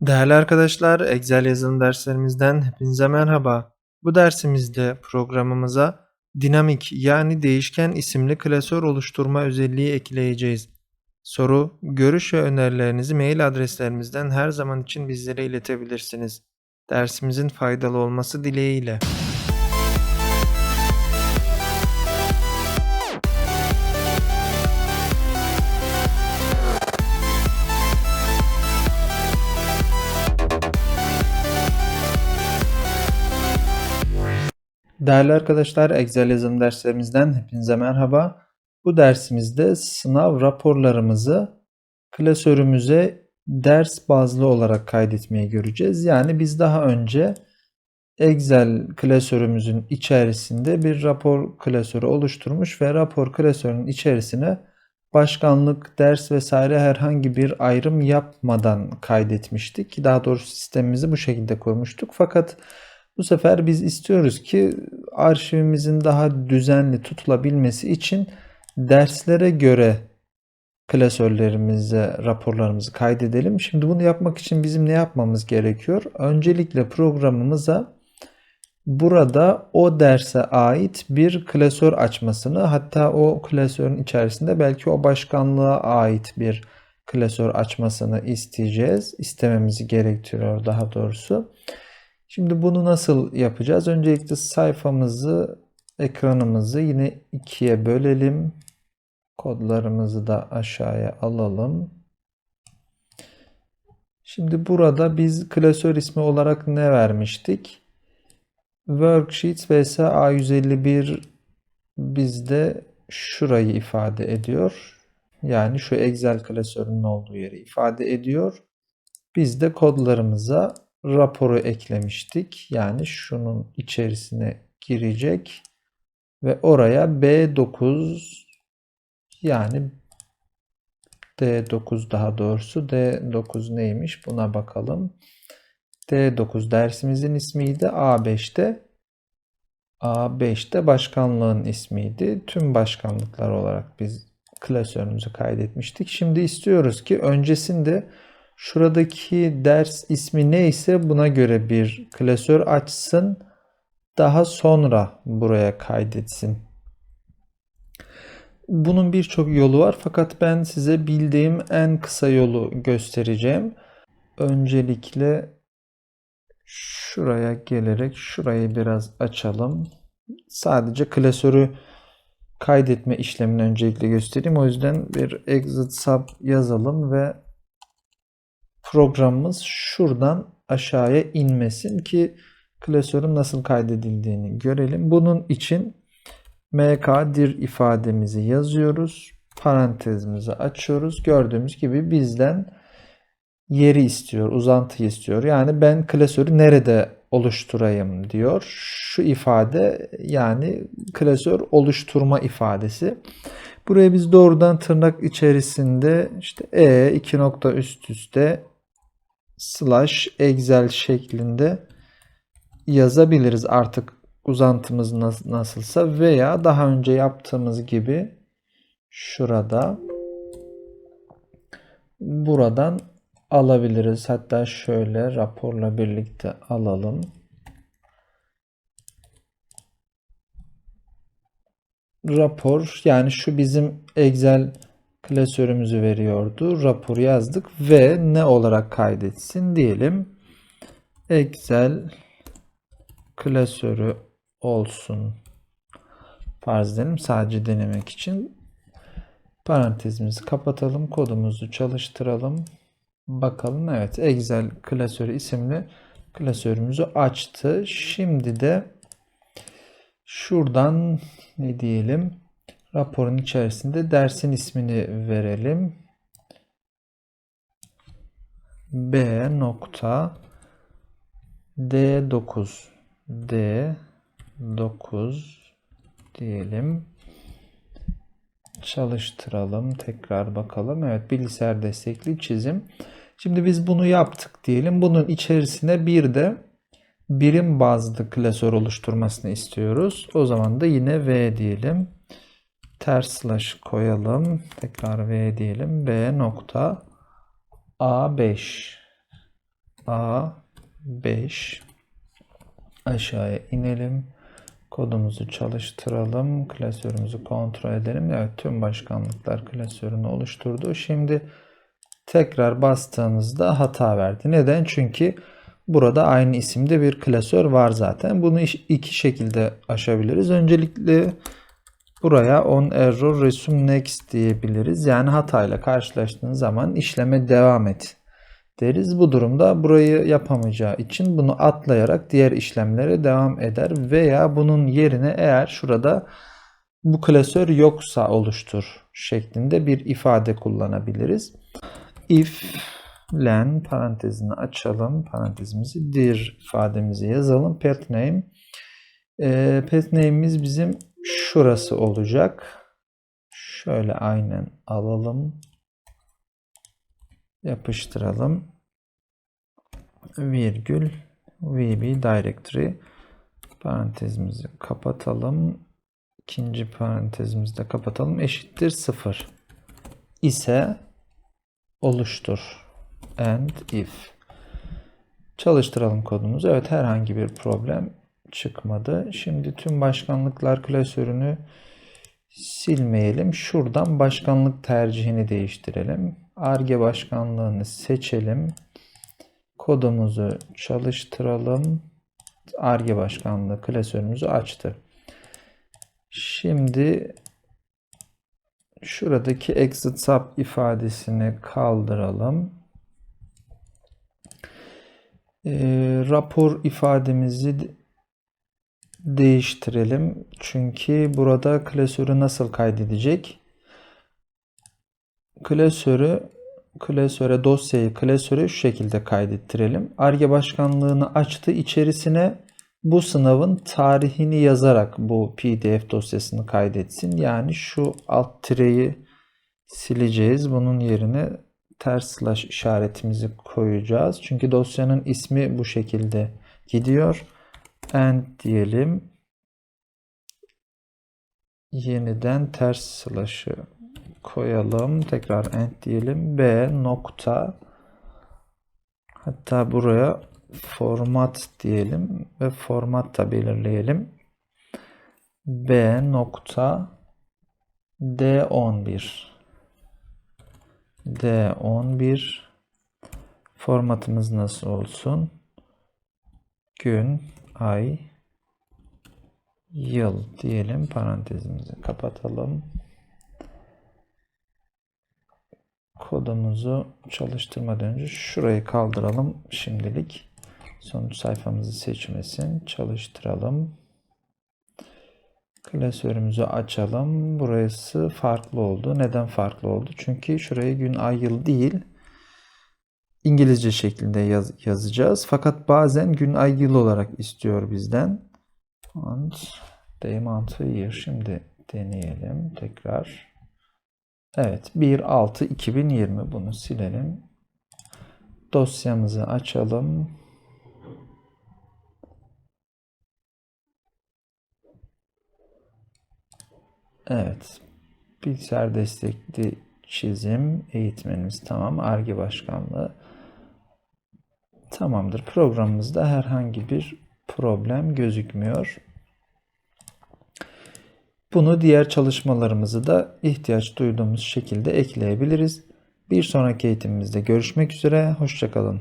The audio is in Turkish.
Değerli arkadaşlar, Excel yazılım derslerimizden hepinize merhaba. Bu dersimizde programımıza dinamik yani değişken isimli klasör oluşturma özelliği ekleyeceğiz. Soru, görüş ve önerilerinizi mail adreslerimizden her zaman için bizlere iletebilirsiniz. Dersimizin faydalı olması dileğiyle. Değerli arkadaşlar, yazılım derslerimizden hepinize merhaba. Bu dersimizde sınav raporlarımızı klasörümüze ders bazlı olarak kaydetmeyi göreceğiz. Yani biz daha önce Excel klasörümüzün içerisinde bir rapor klasörü oluşturmuş ve rapor klasörünün içerisine başkanlık, ders vesaire herhangi bir ayrım yapmadan kaydetmiştik. Daha doğrusu sistemimizi bu şekilde kurmuştuk. Fakat sefer biz istiyoruz ki arşivimizin daha düzenli tutulabilmesi için derslere göre klasörlerimize raporlarımızı kaydedelim. Şimdi bunu yapmak için bizim ne yapmamız gerekiyor? Öncelikle programımıza burada o derse ait bir klasör açmasını hatta o klasörün içerisinde belki o başkanlığa ait bir klasör açmasını isteyeceğiz. İstememizi gerektiriyor daha doğrusu. Şimdi bunu nasıl yapacağız? Öncelikle sayfamızı, ekranımızı yine ikiye bölelim. Kodlarımızı da aşağıya alalım. Şimdi burada biz klasör ismi olarak ne vermiştik? Worksheets vs A151 bizde şurayı ifade ediyor. Yani şu Excel klasörünün olduğu yeri ifade ediyor. Biz de kodlarımıza raporu eklemiştik. Yani şunun içerisine girecek ve oraya B9 yani D9 daha doğrusu D9 neymiş buna bakalım. D9 dersimizin ismiydi. A5'te A5'te başkanlığın ismiydi. Tüm başkanlıklar olarak biz klasörümüzü kaydetmiştik. Şimdi istiyoruz ki öncesinde şuradaki ders ismi neyse buna göre bir klasör açsın. Daha sonra buraya kaydetsin. Bunun birçok yolu var fakat ben size bildiğim en kısa yolu göstereceğim. Öncelikle şuraya gelerek şurayı biraz açalım. Sadece klasörü kaydetme işlemini öncelikle göstereyim. O yüzden bir exit sub yazalım ve programımız şuradan aşağıya inmesin ki klasörün nasıl kaydedildiğini görelim. Bunun için mk dir ifademizi yazıyoruz. Parantezimizi açıyoruz. Gördüğümüz gibi bizden yeri istiyor, uzantı istiyor. Yani ben klasörü nerede oluşturayım diyor. Şu ifade yani klasör oluşturma ifadesi. Buraya biz doğrudan tırnak içerisinde işte e iki nokta üst üste slash excel şeklinde yazabiliriz artık uzantımız nasılsa veya daha önce yaptığımız gibi şurada buradan alabiliriz. Hatta şöyle raporla birlikte alalım. Rapor yani şu bizim Excel klasörümüzü veriyordu. Raporu yazdık ve ne olarak kaydetsin diyelim. Excel klasörü olsun. Farz edelim sadece denemek için. Parantezimizi kapatalım. Kodumuzu çalıştıralım. Bakalım evet Excel klasörü isimli klasörümüzü açtı. Şimdi de şuradan ne diyelim raporun içerisinde dersin ismini verelim. B nokta D9 D9 diyelim. Çalıştıralım. Tekrar bakalım. Evet bilgisayar destekli çizim. Şimdi biz bunu yaptık diyelim. Bunun içerisine bir de birim bazlı klasör oluşturmasını istiyoruz. O zaman da yine V diyelim ters slash koyalım. Tekrar V diyelim. B nokta A5 A5 aşağıya inelim. Kodumuzu çalıştıralım. Klasörümüzü kontrol edelim. Evet tüm başkanlıklar klasörünü oluşturdu. Şimdi tekrar bastığımızda hata verdi. Neden? Çünkü burada aynı isimde bir klasör var zaten. Bunu iki şekilde aşabiliriz. Öncelikle buraya on error resume next diyebiliriz. Yani hatayla karşılaştığınız zaman işleme devam et deriz. Bu durumda burayı yapamayacağı için bunu atlayarak diğer işlemlere devam eder veya bunun yerine eğer şurada bu klasör yoksa oluştur şeklinde bir ifade kullanabiliriz. If len parantezini açalım. Parantezimizi dir ifademizi yazalım. Path name. Ee, path name'imiz bizim şurası olacak. Şöyle aynen alalım. Yapıştıralım. Virgül VB directory parantezimizi kapatalım. İkinci parantezimizi de kapatalım. Eşittir 0 ise oluştur. And if. Çalıştıralım kodumuzu. Evet herhangi bir problem çıkmadı. Şimdi tüm başkanlıklar klasörünü silmeyelim. Şuradan başkanlık tercihini değiştirelim. Arge başkanlığını seçelim. Kodumuzu çalıştıralım. Arge başkanlığı klasörümüzü açtı. Şimdi şuradaki exit sub ifadesini kaldıralım. Ee, rapor ifademizi de- değiştirelim. Çünkü burada klasörü nasıl kaydedecek? Klasörü klasöre dosyayı klasöre şu şekilde kaydettirelim. Arge başkanlığını açtı içerisine bu sınavın tarihini yazarak bu PDF dosyasını kaydetsin. Yani şu alt tireyi sileceğiz. Bunun yerine ters slash işaretimizi koyacağız. Çünkü dosyanın ismi bu şekilde gidiyor. And diyelim. Yeniden ters slash'ı koyalım. Tekrar end diyelim. B nokta hatta buraya format diyelim ve format da belirleyelim. B nokta D11 D11 formatımız nasıl olsun? Gün, ay, yıl diyelim. Parantezimizi kapatalım. Kodumuzu çalıştırmadan önce şurayı kaldıralım şimdilik. Sonuç sayfamızı seçmesin. Çalıştıralım. Klasörümüzü açalım. Burası farklı oldu. Neden farklı oldu? Çünkü şuraya gün, ay, yıl değil İngilizce şeklinde yaz- yazacağız. Fakat bazen gün, ay, yıl olarak istiyor bizden. And day, month, year. Şimdi deneyelim tekrar. Evet 1.6.2020 bunu silelim. Dosyamızı açalım. Evet. Bilgisayar destekli çizim eğitmenimiz tamam. Arge başkanlığı. Tamamdır. Programımızda herhangi bir problem gözükmüyor. Bunu diğer çalışmalarımızı da ihtiyaç duyduğumuz şekilde ekleyebiliriz. Bir sonraki eğitimimizde görüşmek üzere. Hoşçakalın.